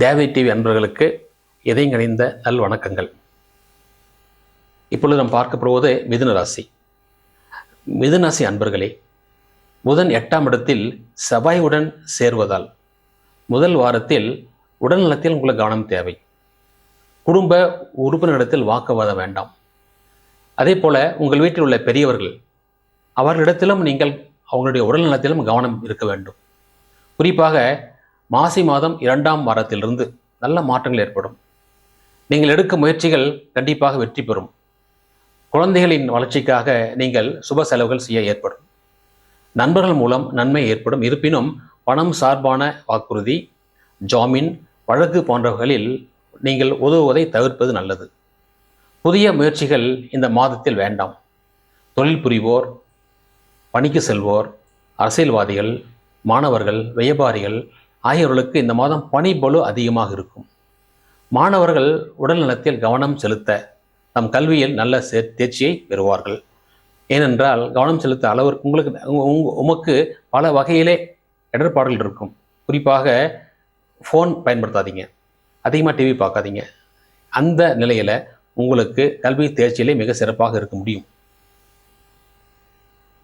தேவை டிவி அன்பர்களுக்கு இதயம் இணைந்த நல் வணக்கங்கள் இப்பொழுது நாம் பார்க்கப்படுவது மிதுன ராசி. மிதுனராசி அன்பர்களே புதன் எட்டாம் இடத்தில் செவ்வாயுடன் சேர்வதால் முதல் வாரத்தில் உடல்நலத்தில் உங்களுக்கு கவனம் தேவை. குடும்ப உறுப்பினரிடத்தில் வாக்குவாதம் வேண்டாம். அதே போல் உங்கள் வீட்டில் உள்ள பெரியவர்கள் அவர்களிடத்திலும் நீங்கள் அவங்களுடைய உடல்நலத்திலும் கவனம் இருக்க வேண்டும். குறிப்பாக மாசி மாதம் இரண்டாம் வாரத்திலிருந்து நல்ல மாற்றங்கள் ஏற்படும். நீங்கள் எடுக்கும் முயற்சிகள் கண்டிப்பாக வெற்றி பெறும். குழந்தைகளின் வளர்ச்சிக்காக நீங்கள் சுப செலவுகள் செய்ய ஏற்படும். நண்பர்கள் மூலம் நன்மை ஏற்படும். இருப்பினும் பணம் சார்பான வாக்குறுதி ஜாமீன் வழக்கு போன்றவர்களில் நீங்கள் உதவுவதை தவிர்ப்பது நல்லது. புதிய முயற்சிகள் இந்த மாதத்தில் வேண்டாம். தொழில் புரிவோர் பணிக்கு செல்வோர் அரசியல்வாதிகள் மாணவர்கள் வியாபாரிகள் ஆகியோர்களுக்கு இந்த மாதம் பணிபளு அதிகமாக இருக்கும். மாணவர்கள் உடல்நலத்தில் கவனம் செலுத்த தம் கல்வியில் நல்ல சே- தேர்ச்சியை பெறுவார்கள். ஏனென்றால் கவனம் செலுத்த அளவிற்கு உங்களுக்கு உமக்கு பல வகையிலே இடர்பாடுகள் இருக்கும். குறிப்பாக ஃபோன் பயன்படுத்தாதீங்க. அதிகமாக டிவி பார்க்காதீங்க. அந்த நிலையில் உங்களுக்கு கல்வி தேர்ச்சியிலே மிக சிறப்பாக இருக்க முடியும்.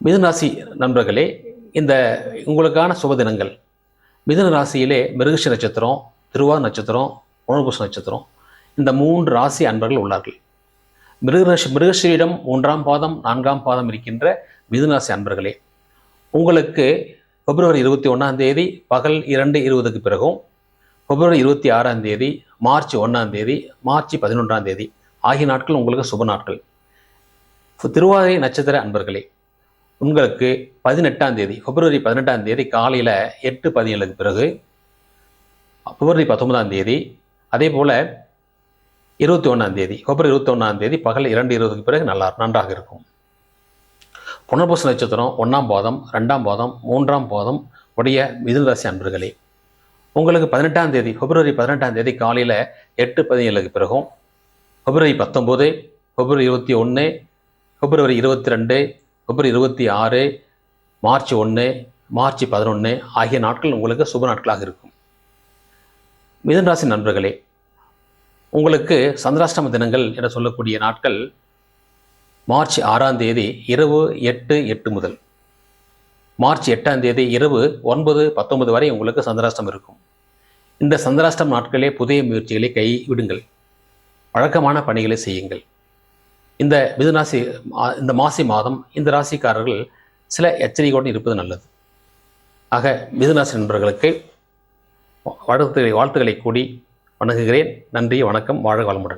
மிதுனாசி நண்பர்களே இந்த உங்களுக்கான சுப தினங்கள் மிதுன ராசியிலே மிருகஷ நட்சத்திரம் திருவார் நட்சத்திரம் உணர்புஷ நட்சத்திரம். இந்த மூன்று ராசி அன்பர்கள் உள்ளார்கள். மிருகராசி மிருகஷியிடம் மூன்றாம் பாதம் நான்காம் பாதம் இருக்கின்ற மிதுன ராசி அன்பர்களே உங்களுக்கு பிப்ரவரி இருபத்தி ஒன்றாம் தேதி பகல் இரண்டு இருபதுக்கு பிறகும் பிப்ரவரி இருபத்தி ஆறாம் தேதி மார்ச் ஒன்றாம் தேதி மார்ச் பதினொன்றாம் தேதி ஆகிய நாட்கள் உங்களுக்கு சுப நாட்கள். திருவாதிரை நட்சத்திர அன்பர்களே உங்களுக்கு பதினெட்டாம் தேதி பிப்ரவரி பதினெட்டாம் தேதி காலையில் எட்டு பதினேழுக்கு பிறகு பிப்ரவரி பத்தொன்பதாம் தேதி அதே போல் இருபத்தி ஒன்றாம் தேதி பிப்ரவரி இருபத்தி ஒன்றாம் தேதி பகல் இரண்டு இருபதுக்கு பிறகு நல்லா நன்றாக இருக்கும். புனர்பூச நட்சத்திரம் ஒன்றாம் பாதம் ரெண்டாம் பாதம் மூன்றாம் பாதம் உடைய மிதுனராசி அன்பர்களே உங்களுக்கு பதினெட்டாம் தேதி பிப்ரவரி பதினெட்டாம் தேதி காலையில் எட்டு பதினேழுக்கு பிறகும் பிப்ரவரி பத்தொம்போது பிப்ரவரி இருபத்தி ஒன்று பிப்ரவரி இருபத்தி ரெண்டு பிப்ரவரி இருபத்தி ஆறு மார்ச் ஒன்று மார்ச் பதினொன்று ஆகிய நாட்கள் உங்களுக்கு சுப நாட்களாக இருக்கும். மிதன்ராசி நண்பர்களே உங்களுக்கு சந்திராஷ்டம தினங்கள் என சொல்லக்கூடிய நாட்கள் மார்ச் ஆறாம் தேதி இரவு எட்டு எட்டு முதல். மார்ச் எட்டாம் தேதி இரவு ஒன்பது பத்தொன்பது வரை உங்களுக்கு சந்திராஷ்டம் இருக்கும். இந்த சந்திராஷ்டம் நாட்களே புதிய முயற்சிகளை கைவிடுங்கள். வழக்கமான பணிகளை செய்யுங்கள். இந்த மிதுராசி இந்த மாசி மாதம் இந்த ராசிக்காரர்கள் சில எச்சரிக்கையோடு இருப்பது நல்லது. ஆக மிதுராசி நண்பர்களுக்கு வாழ்த்துக்களை வாழ்த்துக்களை கூடி வணங்குகிறேன். நன்றி வணக்கம் வாழ்க வளமுடன்.